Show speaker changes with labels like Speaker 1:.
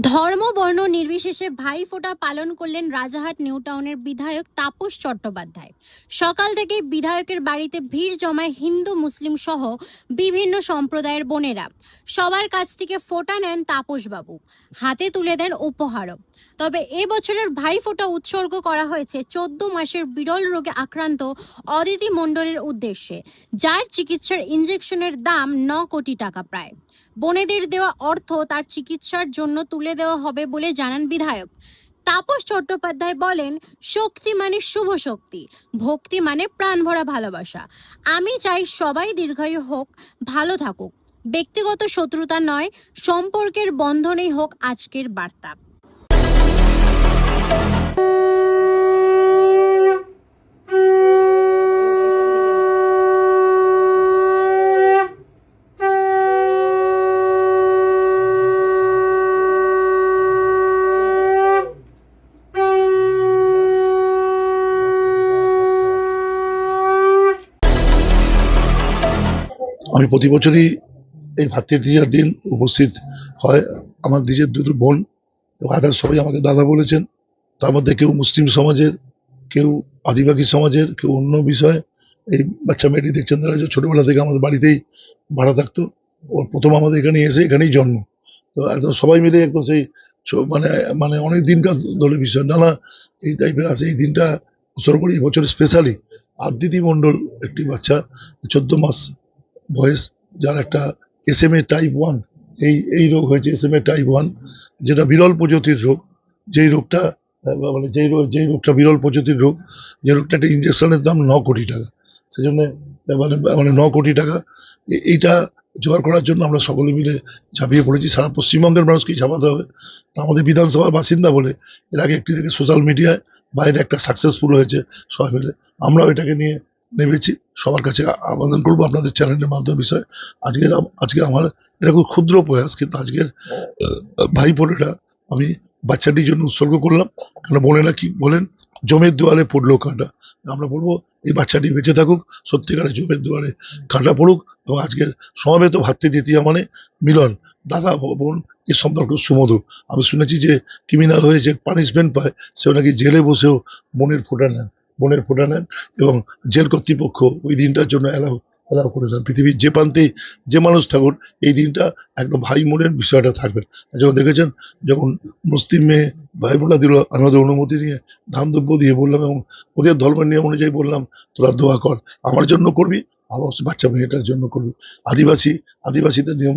Speaker 1: ধর্ম, বর্ণ নির্বিশেষে ভাই ভাইফোঁটা পালন করলেন রাজাহাট নিউ টাউনের বিধায়ক তাপস চট্টোপাধ্যায়। সকাল থেকে বিধায়কের বাড়িতে ভিড় জমায় হিন্দু, মুসলিম সহ বিভিন্ন সম্প্রদায়ের বোনেরা। সবার কাছ থেকে ফোঁটা নেন তাপসবাবু। হাতে তুলে দেন উপহারও। তবে এ বছরের ভাইফোঁটা উৎসর্গ করা হয়েছে চোদ্দ মাসের বিরল রোগে আক্রান্ত অদিতি মণ্ডলের উদ্দেশ্যে, যার চিকিৎসার ইঞ্জেকশনের দাম ন কোটি টাকা প্রায়। বোনেদের দেওয়া অর্থ তার চিকিৎসার জন্য তুলে দেওয়া হবে বলে জানান বিধায়ক। তাপস চট্টোপাধ্যায় বলেন, শক্তি মানে শুভ শক্তি, ভক্তি মানে প্রাণ ভরা ভালোবাসা। আমি চাই সবাই দীর্ঘায়ু হোক, ভালো থাকুক। ব্যক্তিগত শত্রুতা নয়, সম্পর্কের বন্ধনেই হোক আজকের বার্তা।
Speaker 2: আমি প্রতি বছরই এই ভাতৃদ্বিতীয়ার দিন উপস্থিত হয়। আমার নিজের দুটো বোন আদার সবাই আমাকে দাদা বলেছেন। তার মধ্যে কেউ মুসলিম সমাজের, কেউ আদিবাসী সমাজের, কেউ অন্য বিষয়। এই বাচ্চা মেয়েটি দেখছেন তারা যে ছোটবেলা থেকে আমাদের বাড়িতেই ভাড়া থাকতো। ওর প্রথম আমাদের এখানে এসে এখানেই জন্ম। তো একদম সবাই মিলে একদম সেই মানে মানে অনেক দিনকার ধরে বিষয়। নানা এই টাইপের আছে। এই দিনটা উৎসর্গ করি এবছর স্পেশালি আদিতি মণ্ডল একটি বাচ্চা, চোদ্দ মাস বয়স যার একটা S M A type one এই এই রোগ হয়েছে S M A type one যেটা বিরল প্রজাতির রোগ। যেই রোগটা মানে যেই রোগ, যেই রোগটা বিরল প্রজাতির রোগ, যে রোগটা একটা ইঞ্জেকশনের দাম ন কোটি টাকা। সেজন্য মানে মানে ন কোটি টাকা। এইটা জোগাড় করার জন্য আমরা সকলে মিলে ঝাঁপিয়ে পড়েছি। সারা পশ্চিমবঙ্গের মানুষকেই ঝাঁপাতে হবে। আমাদের বিধানসভার বাসিন্দা বলে, এর আগে একটি থেকে সোশ্যাল মিডিয়ায় বাইরে একটা সাকসেসফুল হয়েছে সবাই মিলে। আমরাও এটাকে নিয়ে নেমেছি। সবার কাছে আবেদন করব আপনাদের চ্যানেলের মাধ্যমে বিষয়। আজকের আজকে আমার, এটা খুব ক্ষুদ্র প্রয়াস, কিন্তু আজকের ভাই বোনেরা আমি বাচ্চাটির জন্য উৎসর্গ করলাম। কারণ বোনেরা কি, বলেন, জমের দুয়ারে পড়ল কাঁটা। আমরা বলব, এই বাচ্চাটি বেঁচে থাকুক, সত্যিকারের জমের দুয়ারে কাঁটা পড়ুক এবং আজকের সমাবেত ভাতৃ দ্বিতীয় মানে মিলন, দাদা বোন এই সম্পর্ক সুমধুর। আমি শুনেছি যে ক্রিমিনাল হয়ে যে পানিশমেন্ট পায়, সেও নাকি জেলে বসেও বোনের ফোটা নেন। বোনের ফোটা নেন এবং জেল কর্তৃপক্ষ ওই দিনটার জন্য অ্যালাউ অ্যালাউ করে দেন। পৃথিবীর যে প্রান্তেই যে মানুষ থাকুন, এই দিনটা একদম ভাই বোনের বিষয়টা থাকবেন যখন দেখেছেন, যখন মুসলিম মেয়ে ভাই বোনা দিল আমি ওদের অনুমতি নিয়ে দ্রব্য দিয়ে বললাম এবং ওদের ধর্মের নিয়ম অনুযায়ী বললাম, তোরা দোয়া কর, আমার জন্য করবি আবার বাচ্চা মেয়েটার জন্য করবি। আদিবাসী, আদিবাসীদের নিয়ম